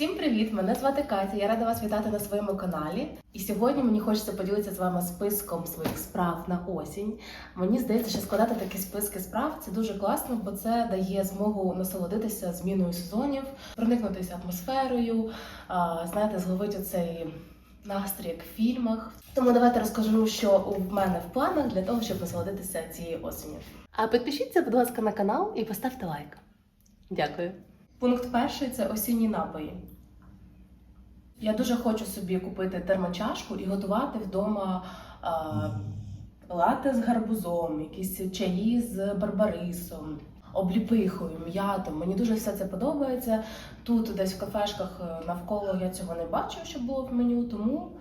Всім привіт! Мене звати Катя. Я рада вас вітати на своєму каналі. І сьогодні мені хочеться поділитися з вами списком своїх справ на осінь. Мені здається, що складати такі списки справ це дуже класно, бо це дає змогу насолодитися зміною сезонів, проникнутися атмосферою, знаєте, зловити оцей настрій як в фільмах. Тому давайте розкажу, що у мене в планах для того, щоб насолодитися цією осінню. А підпишіться, будь ласка, на канал і поставте лайк. Дякую. Пункт перший це осінні напої. Я дуже хочу собі купити термочашку і готувати вдома лати з гарбузом, якісь чаї з барбарисом, обліпихою, м'ятом. Мені дуже все це подобається. Тут десь в кафешках е, навколо я цього не бачу, що було в меню, тому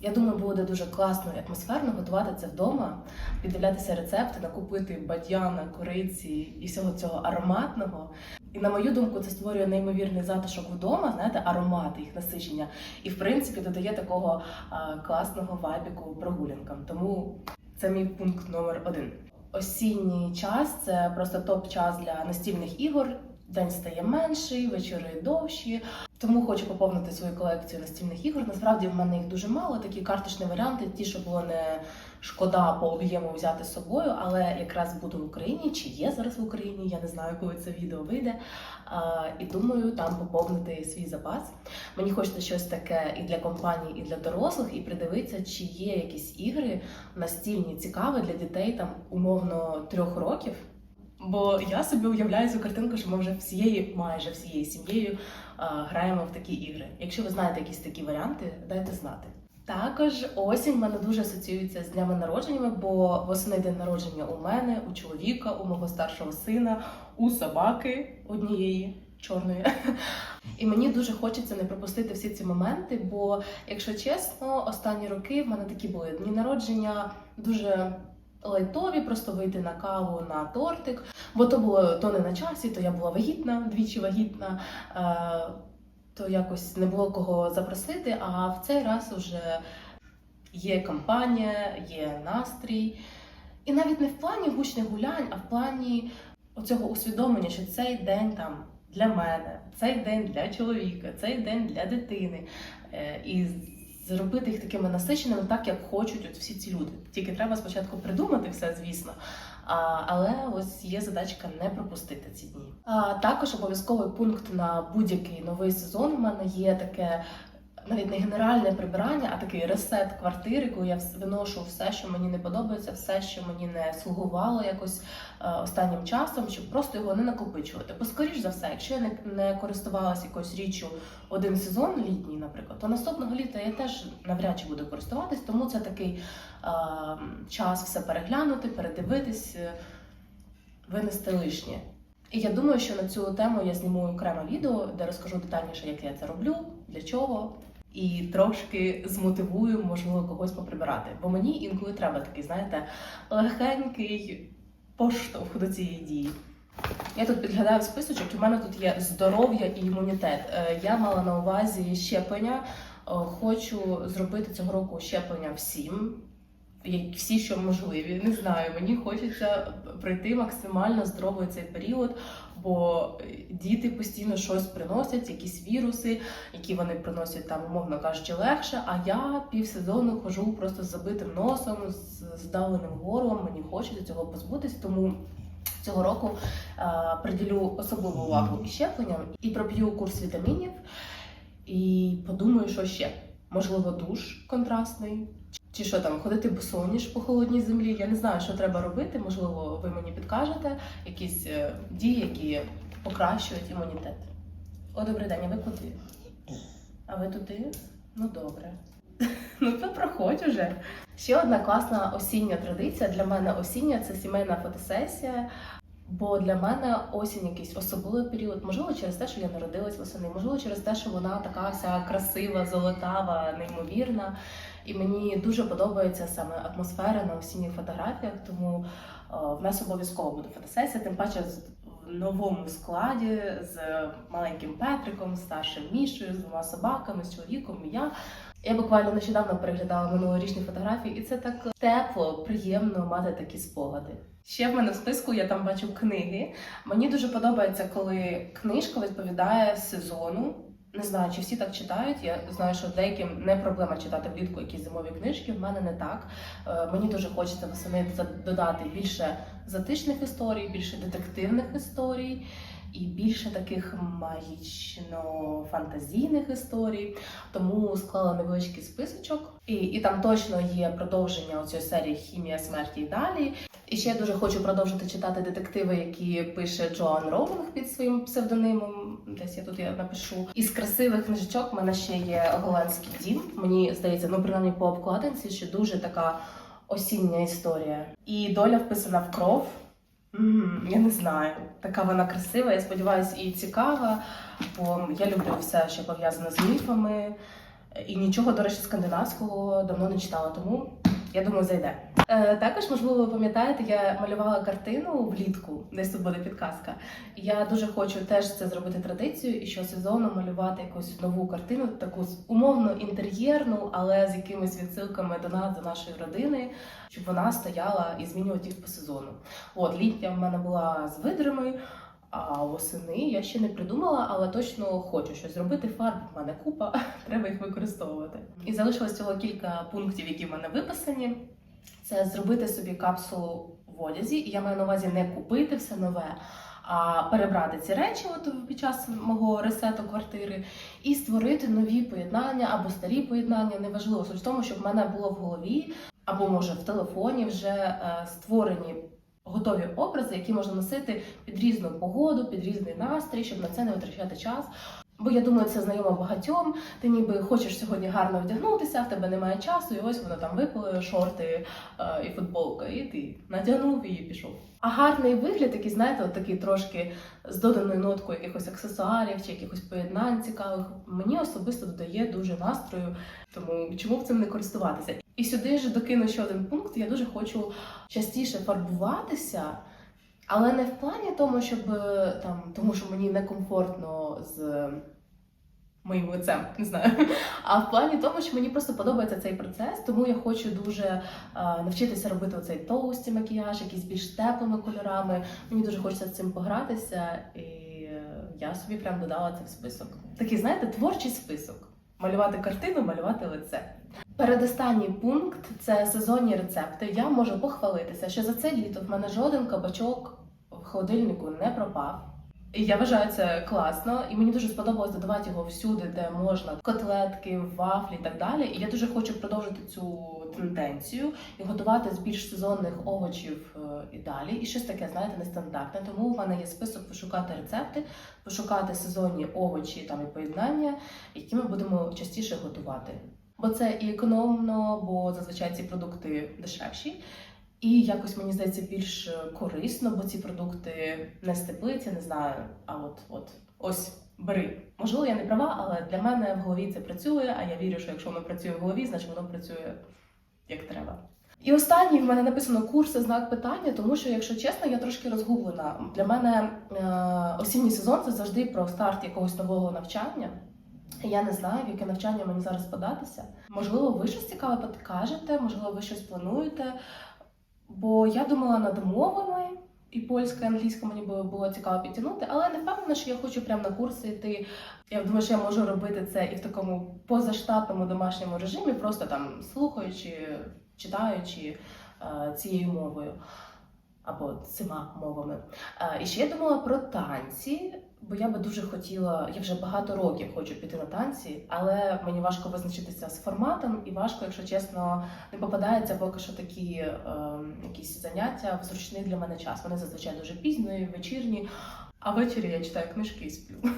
я думаю, буде дуже класно і атмосферно готувати це вдома, піддивлятися рецепти, накупити бадьяна, кориці і всього цього ароматного. І на мою думку, це створює неймовірний затишок вдома, знаєте, аромати, їх насичення. І в принципі додає такого а, класного вайбіку прогулянкам. Тому це мій пункт номер один. Осінній час це просто топ-час для настільних ігор. День стає менший, вечори довші. Тому хочу поповнити свою колекцію настільних ігор. Насправді в мене їх дуже мало. Такі карточні варіанти, ті, що було не шкода по об'єму взяти з собою, але якраз буду в Україні, чи є зараз в Україні, я не знаю, коли це відео вийде. А, і думаю, там поповнити свій запас. Мені хочеться щось таке і для компаній, і для дорослих, і придивитися, чи є якісь ігри настільні цікаві для дітей там умовно трьох років. Бо я собі уявляю цю картинку, що ми вже всією, майже всією сім'єю а, граємо в такі ігри. Якщо ви знаєте якісь такі варіанти, дайте знати. Також осінь мене дуже асоціюється з днями народженнями, бо восени день народження у мене, у чоловіка, у мого старшого сина, у собаки однієї чорної. І мені дуже хочеться не пропустити всі ці моменти, бо, якщо чесно, останні роки в мене такі були дні народження дуже лайтові, просто вийти на каву на тортик. Бо то було то не на часі, то я була вагітна, двічі вагітна. Е, то якось не було кого запросити, а в цей раз вже є компанія, є настрій. І навіть не в плані гучних гулянь, а в плані оцього усвідомлення, що цей день там для мене, цей день для чоловіка, цей день для дитини. Е, І зробити їх такими насиченими, так як хочуть от всі ці люди. Тільки треба спочатку придумати все, звісно. А, але ось є задачка не пропустити ці дні. А, також обов'язковий пункт на будь-який новий сезон. У мене є таке. Навіть не генеральне прибирання, а такий ресет квартири, коли я виношу все, що мені не подобається, все, що мені не слугувало якось е, останнім часом, щоб просто його не накопичувати. Бо, скоріш за все, якщо я не, користувалася якоюсь річчю один сезон літній, наприклад, то наступного літа я теж навряд чи буду користуватись, тому це такий е, час все переглянути, передивитись, е, винести лишнє. І я думаю, що на цю тему я зніму окреме відео, де розкажу детальніше, як я це роблю, для чого, і трошки змотивую, можливо, когось поприбирати. Бо мені інколи треба такий, знаєте, легенький поштовх до цієї дії. Я тут підглядаю списочок, у мене тут є здоров'я і імунітет. Е, Я мала на увазі щеплення. Е, Хочу зробити цього року щеплення всім, як всі, що можливі. Не знаю, мені хочеться пройти максимально здоровий цей період, бо діти постійно щось приносять, якісь віруси, які вони приносять там, умовно кажучи, легше. А я півсезону хожу просто з забитим носом, з здавленим горлом. Мені хочеться цього позбутись, тому. Цього року е, приділю особливу увагу і щепленням, і проб'ю курс вітамінів, і подумаю, що ще. Можливо, душ контрастний, чи що там, ходити босоніж по холодній землі. Я не знаю, що треба робити. Можливо, ви мені підкажете якісь е, дії, які покращують імунітет. О, добрий день, а ви куди? А ви туди? Ну добре. Ну то проходь уже. Ще одна класна осіння традиція. Для мене осіння це сімейна фотосесія. Бо для мене осінь якийсь особливий період. Можливо, через те, що я народилась восени, можливо, через те, що вона така вся красива, золотава, неймовірна. І мені дуже подобається саме атмосфера на осінніх фотографіях. Тому е, в нас обов'язково буде фотосесія, тим паче з в новому складі з маленьким Петриком, старшим Мішою, з двома собаками, з чоловіком і я. Я буквально нещодавно переглядала минулорічні фотографії, і це так тепло, приємно мати такі спогади. Ще в мене в списку я там бачу книги. Мені дуже подобається, коли книжка відповідає сезону. Не знаю, чи всі так читають. Я знаю, що деяким не проблема читати влітку якісь зимові книжки. В мене не так. Е, Мені дуже хочеться восени додати більше затишних історій, більше детективних історій і більше таких магічно-фантазійних історій. Тому склала невеличкий списочок. І, і там точно є продовження цієї серії Хімія смерті і далі. І ще я дуже хочу продовжити читати детективи, які пише Джоан Роулінг під своїм псевдонимом. Десь я тут я напишу. Із красивих книжечок в мене ще є Голландський дім. Мені здається, ну принаймні по обкладинці, що дуже така осіння історія. І доля вписана в кров. Я не знаю, така вона красива. Я сподіваюся, і цікава, бо я люблю все, що пов'язане з міфами. І нічого, до речі, скандинавського давно не читала, тому я думаю, зайде. Е, також, можливо, ви пам'ятаєте, я малювала картину влітку, десь тут буде підказка. Я дуже хочу теж це зробити традицією і щосезону малювати якусь нову картину, таку умовно інтер'єрну, але з якимись відсилками до нас, до нашої родини, щоб вона стояла і змінювати їх по сезону. От літня в мене була з видрами. А восени я ще не придумала, але точно хочу щось зробити. Фарб в мене купа, треба їх використовувати. І залишилось цього кілька пунктів, які в мене виписані. Це зробити собі капсулу в одязі, і я маю на увазі не купити все нове, а перебрати ці речі от під час мого ресету квартири і створити нові поєднання або старі поєднання. Неважливо суть в тому, щоб в мене було в голові або може в телефоні вже е, створені готові образи, які можна носити під різну погоду, під різний настрій, щоб на це не витрачати час. Бо я думаю, це знайомо багатьом. Ти ніби хочеш сьогодні гарно вдягнутися, в тебе немає часу, і ось воно там випали шорти е, і футболка, і ти натягнув і пішов. А гарний вигляд, який, знаєте, от такий трошки з доданою ноткою якихось аксесуарів чи якихось поєднань цікавих, мені особисто додає дуже настрою. Тому чому б цим не користуватися? І сюди ж докину ще один пункт. Я дуже хочу частіше фарбуватися. Але не в плані тому, щоб е, там, тому що мені некомфортно з моїм лицем, не знаю. А в плані тому, що мені просто подобається цей процес, тому я хочу дуже е, навчитися робити оцей тоусті макіяж, якісь більш теплими кольорами. Мені дуже хочеться з цим погратися, і я собі прям додала це в список. Такий, знаєте, творчий список. Малювати картину, малювати лице. Передостанній пункт це сезонні рецепти. Я можу похвалитися, що за це літо в мене жоден кабачок в холодильнику не пропав. І я вважаю це класно, і мені дуже сподобалось додавати його всюди, де можна котлетки, вафлі і так далі. І я дуже хочу продовжити цю тенденцію і готувати з більш сезонних овочів е, і далі. І щось таке, знаєте, нестандартне. Тому в мене є список пошукати рецепти, пошукати сезонні овочі там і поєднання, які ми будемо частіше готувати. Бо це і економно, бо зазвичай ці продукти дешевші. І якось мені здається більш е, корисно, бо ці продукти не з не знаю. А от от ось бери. Можливо, я не права, але для мене в голові це працює. А я вірю, що якщо воно працює в голові, значить воно працює як треба. І останній в мене написано курси знак питання, тому що, якщо чесно, я трошки розгублена. Для мене е, осінній сезон це завжди про старт якогось нового навчання. Я не знаю, в яке навчання мені зараз податися. Можливо, ви щось цікаве підкажете, можливо, ви щось плануєте. Бо я думала над мовами, і польська, і англійська мені було, було цікаво підтягнути, але не впевнена, що я хочу прямо на курси йти. Я думаю, що я можу робити це і в такому позаштатному домашньому режимі, просто там слухаючи, читаючи е, цією мовою або цими мовами. Е, і ще я думала про танці, бо я би дуже хотіла, я вже багато років хочу піти на танці, але мені важко визначитися з форматом, і важко, якщо чесно, не попадається поки що такі е, якісь заняття в зручний для мене час. Вони зазвичай дуже пізні, вечірні. А ввечері я читаю книжки і сплю.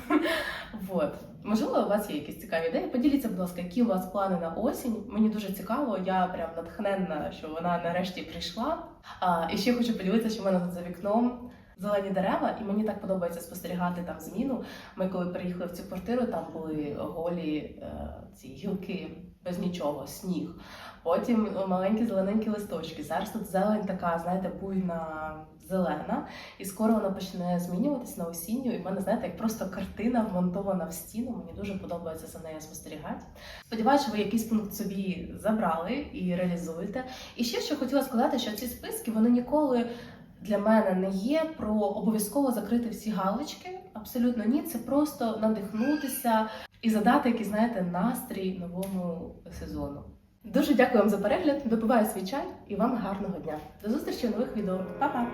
Вот. Можливо, у вас є якісь цікаві ідеї. Поділіться, будь ласка, які у вас плани на осінь. Мені дуже цікаво, я прям натхненна, що вона нарешті прийшла. А, і ще хочу поділитися, що в мене за вікном зелені дерева, і мені так подобається спостерігати там зміну. Ми коли переїхали в цю квартиру, там були голі е, ці гілки без нічого, сніг. Потім маленькі зелененькі листочки. Зараз тут зелень така, знаєте, буйна зелена, і скоро вона почне змінюватись на осінню. І в мене, знаєте, як просто картина вмонтована в стіну. Мені дуже подобається за нею спостерігати. Сподіваюся, ви якийсь пункт собі забрали і реалізуєте. І ще що хотіла сказати, що ці списки вони ніколи для мене не є про обов'язково закрити всі галочки, Абсолютно ні, це просто надихнутися і задати якийсь, знаєте, настрій новому сезону. Дуже дякую вам за перегляд. Допиваю свій чай і вам гарного дня. До зустрічі в нових відео. Па-па!